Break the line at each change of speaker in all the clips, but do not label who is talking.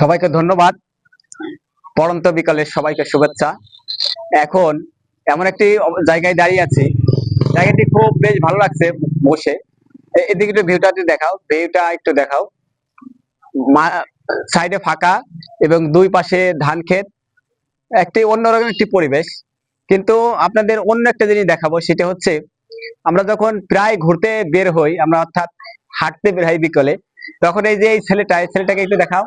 সবাইকে ধন্যবাদ। পড়ন্ত বিকালের সবাইকে শুভেচ্ছা। এখন এমন একটি জায়গায় দাঁড়িয়ে আছি। জায়গাটি খুব বেশ ভালো লাগছে বসে। এদিকে একটু ভিউটা দেখাও। ভিউটা একটু দেখাও। সাইডে ফাঁকা এবং দুই পাশে ধান ক্ষেত। একটি অন্যরকম একটি পরিবেশ। কিন্তু আপনাদের অন্য একটা জিনিস দেখাবো, সেটা হচ্ছে আমরা যখন প্রায় ঘুরতে বের হই, আমরা অর্থাৎ হাঁটতে বের হই বিকেলে। তখন এই যে এই ছেলেটা এই ছেলেটাকে একটু দেখাও।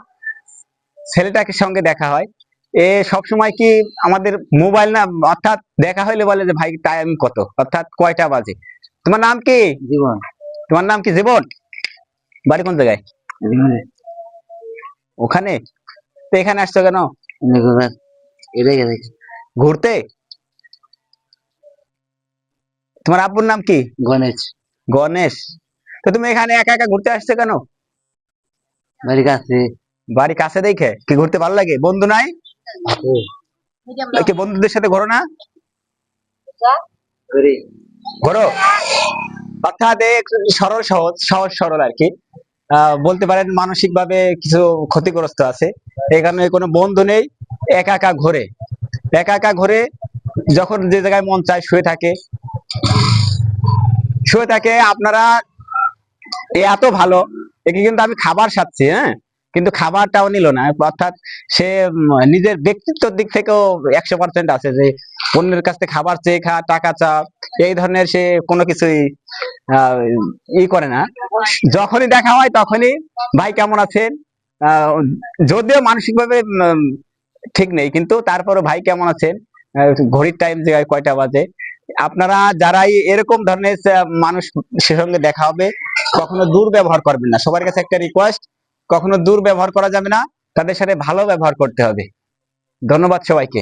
ছেলেটাকে সঙ্গে দেখা হয়। এ সব সময় কি আমাদের মোবাইল না অর্থাৎ দেখা হইলে বলে যে ভাই টাইম কত? অর্থাৎ কয়টা বাজে? তোমার নাম কি?
জীবন।
তোমার নাম কি? জীবন? বাড়ি কোন জায়গায়? ওখানে? তো এখানে আসছো কেন? ঘুরতে? তোমার আব্বুর নাম কি?
গণেশ।
গণেশ। তো তুমি এখানে একা একা ঘুরতে আসছো কেন?
বাড়ির কাছে।
বাড়ি কাছে দেখে? কি ঘুরতে ভালো লাগে? বন্ধু নাই? কি বন্ধুদের সাথে ঘোরো না? ঘোরো। অর্থাৎ সরল সহজ সহজ সরল আর কি। আহ, বলতে পারেন মানসিক ভাবে কিছু ক্ষতিগ্রস্ত আছে। এখানে কোনো বন্ধু নেই একা একা ঘোরে। একা একা ঘোরে যখন যে জায়গায় মন চায় শুয়ে থাকে। শুয়ে থাকে আপনারা এ এত ভালো, একে কিন্তু আমি খাবার সাচ্ছি হ্যাঁ? কিন্তু খাবারটাও নিল না, অর্থাৎ সে নিজের ব্যক্তিত্বের দিক থেকেও একশো পার্সেন্ট আছে যে, অন্যের কাছ থেকে খাবার চেয়ে খা, টাকা চা, এই ধরনের সে কোনো কিছুই ই করে না। যখনই দেখা হয় তখনই, ভাই, কেমন আছেন? যদিও মানসিক ভাবে ঠিক নেই, কিন্তু তারপরে ভাই, কেমন আছেন? ঘড়ির টাইম যে কয়টা বাজে। আপনারা যারাই এরকম ধরনের মানুষ, সে সঙ্গে দেখা হবে কখনো দুর্ব্যবহার করবেন না। সবার কাছে একটা রিকোয়েস্ট কখনো দুর্ব্যবহার করা যাবে না। তাদের সাথে ভালো ব্যবহার করতে হবে। ধন্যবাদ সবাইকে।